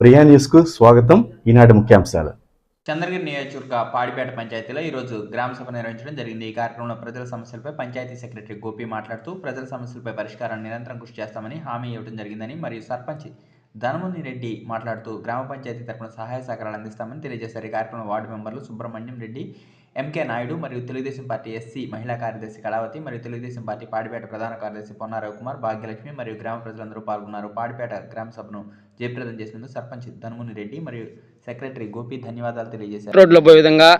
ప్రియా న్యూస్కు స్వాగతం. ఈనాటి ముఖ్యాంశాలు. చంద్రగిరి నియోజకవర్గ పాడిపేట పంచాయతీలో ఈరోజు గ్రామ సభ నిర్వహించడం జరిగింది. ఈ కార్యక్రమంలో ప్రజల సమస్యలపై పంచాయతీ సెక్రటరీ గోపి మాట్లాడుతూ ప్రజల సమస్యలపై పరిష్కారాన్ని నిరంతరం కృషి చేస్తామని హామీ ఇవ్వడం జరిగిందని మరియు సర్పంచ్ ధనముని రెడ్డి మాట్లాడుతూ గ్రామ పంచాయతీ తరపున సహాయ సహకారాలు అందిస్తామని తెలియజేశారు. ఈ కార్యక్రమంలో వార్డు మెంబర్లు సుబ్రహ్మణ్యం రెడ్డి ఎంకే నాయుడు మరియు తెలుగుదేశం పార్టీ ఎస్సీ మహిళా కార్యదర్శి కళావతి మరియు తెలుగుదేశం పార్టీ పాడిపేట ప్రధాన కార్యదర్శి పొన్నా రవికుమార్ భాగ్యలక్ష్మి మరియు గ్రామ ప్రజలందరూ పాల్గొన్నారు. పాడిపేట గ్రామ సభను జయప్రదం చేసినందుకు సర్పంచ్ ధనముని రెడ్డి మరియు సెక్రటరీ గోపి ధన్యవాదాలు తెలియజేశారు. రోడ్లో పోయే విధంగా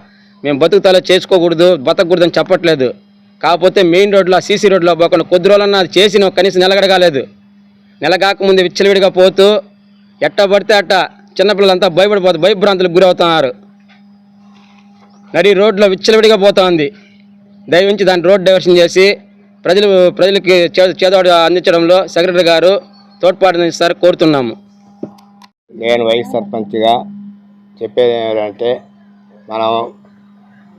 మేము బతుకుతాలో చేసుకోకూడదు బతకూడదని చెప్పట్లేదు. కాకపోతే మెయిన్ రోడ్లో సీసీ రోడ్లో పోకుండా కొద్ది రోజులన్నా అది చేసిన కనీసం నిలగడగాలేదు నెల కాకముందు విచ్చలవిడిగా పోతూ ఎట్ట పడితే అట్ట చిన్నపిల్లలంతా భయపడిపోతూ భయభ్రాంతులకు గురవుతున్నారు. నడి రోడ్లో విచ్చలవిడిగా పోతోంది. దయవించి దాన్ని రోడ్ డైవర్షన్ చేసి ప్రజలు ప్రజలకి చేద చేదోడు అందించడంలో సెక్రటరీ గారు తోడ్పాటునిస్తారు కోరుతున్నాము. నేను వైస్ సర్పంచ్గా చెప్పేది ఏంటంటే మనం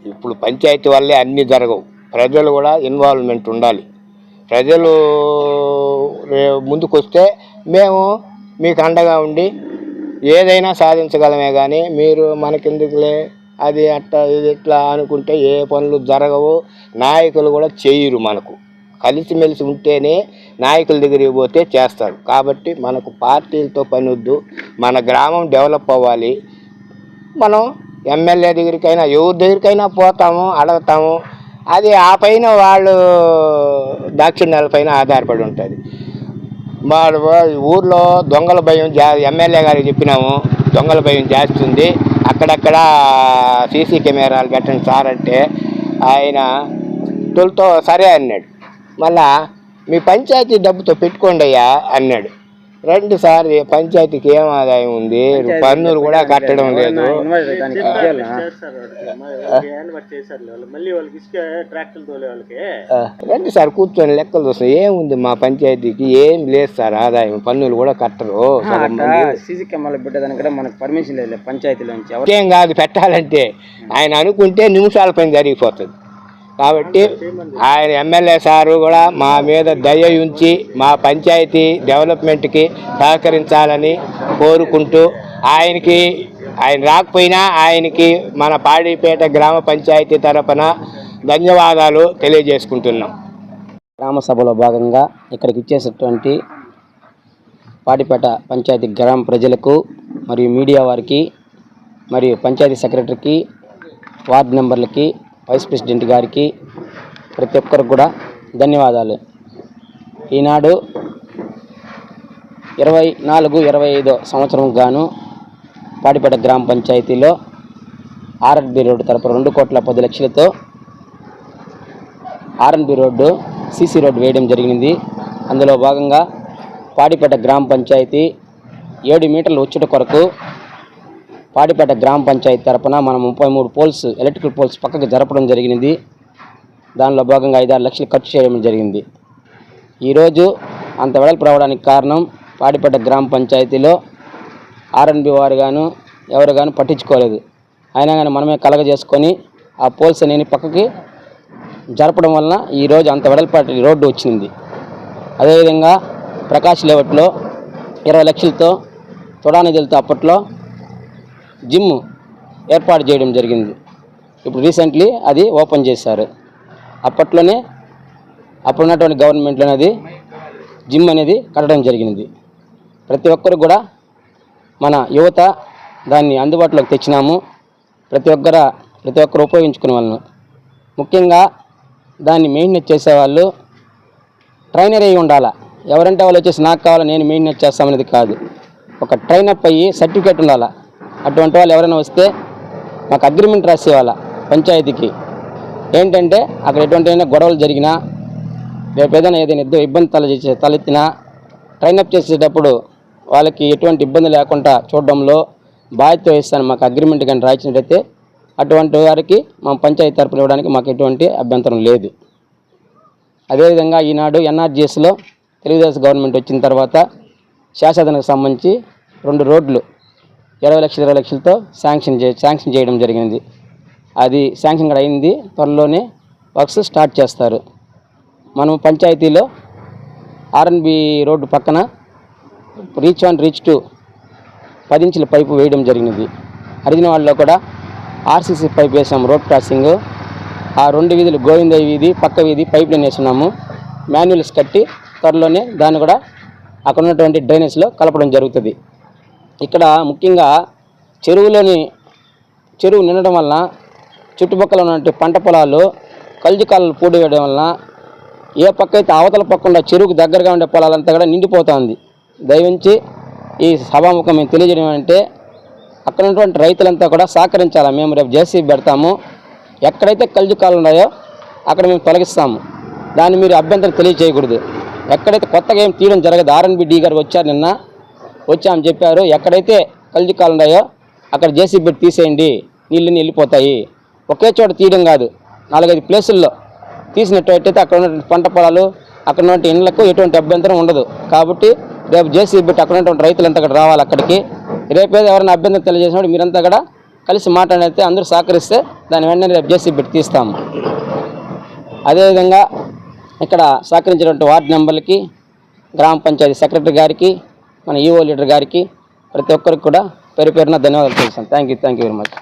ఇప్పుడు పంచాయతీ వల్లే అన్నీ జరగవు. ప్రజలు కూడా ఇన్వాల్వ్మెంట్ ఉండాలి. ప్రజలు రే- ముందుకొస్తే మేము మీకు అండగా ఉండి ఏదైనా సాధించగలమే కానీ మీరు మనకెందుకులే? అది అట్లా ఇది ఇట్లా అనుకుంటే ఏ పనులు జరగవు. నాయకులు కూడా చేయరు మనకు. కలిసిమెలిసి ఉంటేనే నాయకుల దగ్గరికి పోతే చేస్తారు. కాబట్టి మనకు పార్టీలతో పని వద్దు. మన గ్రామం డెవలప్ అవ్వాలి. మనం ఎమ్మెల్యే దగ్గరికైనా ఎవరి దగ్గరికైనా పోతాము అడగతాము. అది ఆ పైన వాళ్ళు దాక్షిణ్యాల పైన ఆధారపడి ఉంటుంది. మా ఊర్లో దొంగల భయం జా ఎమ్మెల్యే గారికి చెప్పినాము. దొంగల భయం చేస్తుంది అక్కడక్కడ సీసీ కెమెరాలు పెట్టండి సార్ అంటే ఆయన తొలితో సరే అన్నాడు. మళ్ళా మీ పంచాయతీ డబ్బుతో పెట్టుకోండి అయ్యా అన్నాడు. రెండు సార్ పంచాయతీకి ఏం ఆదాయం ఉంది? పన్నులు కూడా కట్టడం లేదు. రండి సార్ కూర్చొని లెక్కలు చూస్తాం ఏముంది మా పంచాయతీకి? ఏం లేదు సార్ ఆదాయం. పన్నులు కూడా కట్టరు. సీసీ కెమెరాలు పెట్టేదానికి కూడా మనకు పర్మిషన్ లేదు. పంచాయతీలో ఇంకేం కాదు పెట్టాలంటే. ఆయన అనుకుంటే నిమిషాల పైన జరిగిపోతుంది. కాబట్టి ఆయన ఎమ్మెల్యే సారు కూడా మా మీద దయ ఉంచి మా పంచాయతీ డెవలప్మెంట్కి సహకరించాలని కోరుకుంటూ ఆయనకి ఆయన రాకపోయినా ఆయనకి మన పాడిపేట గ్రామ పంచాయతీ తరపున ధన్యవాదాలు తెలియజేసుకుంటున్నాం. గ్రామ సభలో భాగంగా ఇక్కడికి ఇచ్చేసినటువంటి పాడిపేట పంచాయతీ గ్రామ ప్రజలకు మరియు మీడియా వారికి మరియు పంచాయతీ సెక్రటరీకి వార్డు మెంబర్లకి వైస్ ప్రెసిడెంట్ గారికి ప్రతి ఒక్కరికి కూడా ధన్యవాదాలు. ఈనాడు ఇరవై నాలుగు ఇరవై ఐదో సంవత్సరం గాను పాడిపేట గ్రామ పంచాయతీలో ఆర్ఎన్బి రోడ్డు తరపు రెండు కోట్ల పది లక్షలతో ఆర్ఎన్బి రోడ్డు సీసీ రోడ్డు వేయడం జరిగింది. అందులో భాగంగా పాడిపేట గ్రామ పంచాయతీ ఏడు మీటర్లు ఉచ్చుట కొరకు పాడిపేట గ్రామ పంచాయతీ తరపున మనం ముప్పై మూడు పోల్స్ ఎలక్ట్రికల్ పోల్స్ పక్కకు జరపడం జరిగింది దానిలో భాగంగా ఐదారు లక్షలు ఖర్చు చేయడం జరిగింది. ఈరోజు అంత వెడల్పు రావడానికి కారణం పాడిపేట గ్రామ పంచాయతీలో ఆర్ఎన్బి వారు గాను ఎవరు గాను పట్టించుకోలేదు. అయినా కానీ మనమే కలగజేసుకొని ఆ పోల్స్ అనేవి పక్కకి జరపడం వలన ఈరోజు అంత వెడల్పాటి రోడ్డు వచ్చింది. అదేవిధంగా ప్రకాష్ లేవట్లో ఇరవై లక్షలతో తొడా నిధులతో అప్పట్లో జిమ్ ఏర్పాటు చేయడం జరిగింది. ఇప్పుడు రీసెంట్లీ అది ఓపెన్ చేశారు. అప్పట్లోనే అప్పుడున్నటువంటి గవర్నమెంట్లో అనేది జిమ్ అనేది కట్టడం జరిగింది. ప్రతి ఒక్కరు కూడా మన యువత దాన్ని అందుబాటులోకి తెచ్చినాము. ప్రతి ఒక్కర ప్రతి ఒక్కరు ఉపయోగించుకునే వాళ్ళను. ముఖ్యంగా దాన్ని మెయింటెనెన్స్ చేసేవాళ్ళు ట్రైనర్ అయి ఉండాలా? ఎవరంటే వాళ్ళు వచ్చేసి నాకు కావాలా నేను మెయింటెనెన్స్ చేస్తామనేది కాదు. ఒక ట్రైనప్ అయ్యి సర్టిఫికేట్ ఉండాలా? అటువంటి వాళ్ళు ఎవరైనా వస్తే మాకు అగ్రిమెంట్ రాసేవాళ్ళ పంచాయతీకి. ఏంటంటే అక్కడ ఎటువంటి అయినా గొడవలు జరిగినా రేపు ఏదైనా ఏదైనా ఇద్దరు ఇబ్బంది తల తలెత్తినా ట్రైన్అప్ చేసేటప్పుడు వాళ్ళకి ఎటువంటి ఇబ్బంది లేకుండా చూడడంలో బాధ్యత వహిస్తాను మాకు అగ్రిమెంట్ కానీ రాయించినట్టయితే అటువంటి వారికి మా పంచాయతీ తరపున ఇవ్వడానికి మాకు ఎటువంటి అభ్యంతరం లేదు. అదేవిధంగా ఈనాడు ఎన్ఆర్జీఎస్లో తెలుగుదేశం గవర్నమెంట్ వచ్చిన తర్వాత శాశ్వతకు సంబంధించి రెండు రోడ్లు ఇరవై లక్షల ఇరవై లక్షలతో శాంక్షన్ చే శాంక్షన్ చేయడం జరిగింది. అది శాంక్షన్ కూడా అయింది. త్వరలోనే వర్క్స్ స్టార్ట్ చేస్తారు. మనం పంచాయతీలో ఆర్ఎన్బి రోడ్డు పక్కన రీచ్ వన్ రీచ్ టూ పది ఇంచుల పైపు వేయడం జరిగినది. అడిగిన వాళ్ళలో కూడా ఆర్సీసీ పైప్ వేసాం. Road crossing. ఆ రెండు వీధులు గోవిందయ్య వీధి పక్క వీధి పైప్ లైన్ వేసినాము మాన్యువల్స్ కట్టి త్వరలోనే దాన్ని కూడా అక్కడ ఉన్నటువంటి డ్రైనేజ్లో కలపడం జరుగుతుంది. ఇక్కడ ముఖ్యంగా చెరువులోని చెరువు నిండడం వలన చుట్టుపక్కల ఉన్నటువంటి పంట పొలాలు కలుజుకాలను పూడివేయడం వలన ఏ పక్క అయితే అవతల పక్కకుండా చెరువుకు దగ్గరగా ఉండే పొలాలంతా కూడా నిండిపోతుంది. దయవించి ఈ సభాముఖం మేము తెలియజేయడం అంటే అక్కడ ఉన్నటువంటి రైతులంతా కూడా సహకరించాలి? మేము రేపు జేసీబీ పెడతాము. ఎక్కడైతే కలుజుకాలు ఉన్నాయో అక్కడ మేము తొలగిస్తాము. దాన్ని మీరు అభ్యంతరం తెలియజేయకూడదు. ఎక్కడైతే కొత్తగా ఏం తీయడం జరగదు ఆర్ఎన్బి డి గారు వచ్చారు నిన్న. వచ్చామని చెప్పారు. ఎక్కడైతే కలుజుకాలు ఉన్నాయో అక్కడ జేసీబీ తీసేయండి. నీళ్ళని వెళ్ళిపోతాయి ఒకే చోట తీయడం కాదు. నాలుగైదు ప్లేసుల్లో తీసినట్టయితే అక్కడ ఉన్నటువంటి పంట పొలాలు అక్కడ ఉన్నటువంటి ఇండ్లకు ఎటువంటి అభ్యంతరం ఉండదు. కాబట్టి రేపు జేసీబీ పెట్టి అక్కడ ఉన్నటువంటి రైతులంతా కూడా రావాలి అక్కడికి. రేపేదో ఎవరైనా అభ్యంతరం తెలియజేసినప్పుడు మీరంతా కూడా కలిసి మాట్లాడితే అందరూ సహకరిస్తే దాని వెంటనే రేపు జేసీబీ తీస్తాము. అదేవిధంగా ఇక్కడ సహకరించినటువంటి వార్డు నెంబర్లకి గ్రామ పంచాయతీ సెక్రటరీ గారికి మన ఈఓ లీడర్ గారికి ప్రతి ఒక్కరికి కూడా పేరు పేరున ధన్యవాదాలు తెలుస్తాను thank you thank you very much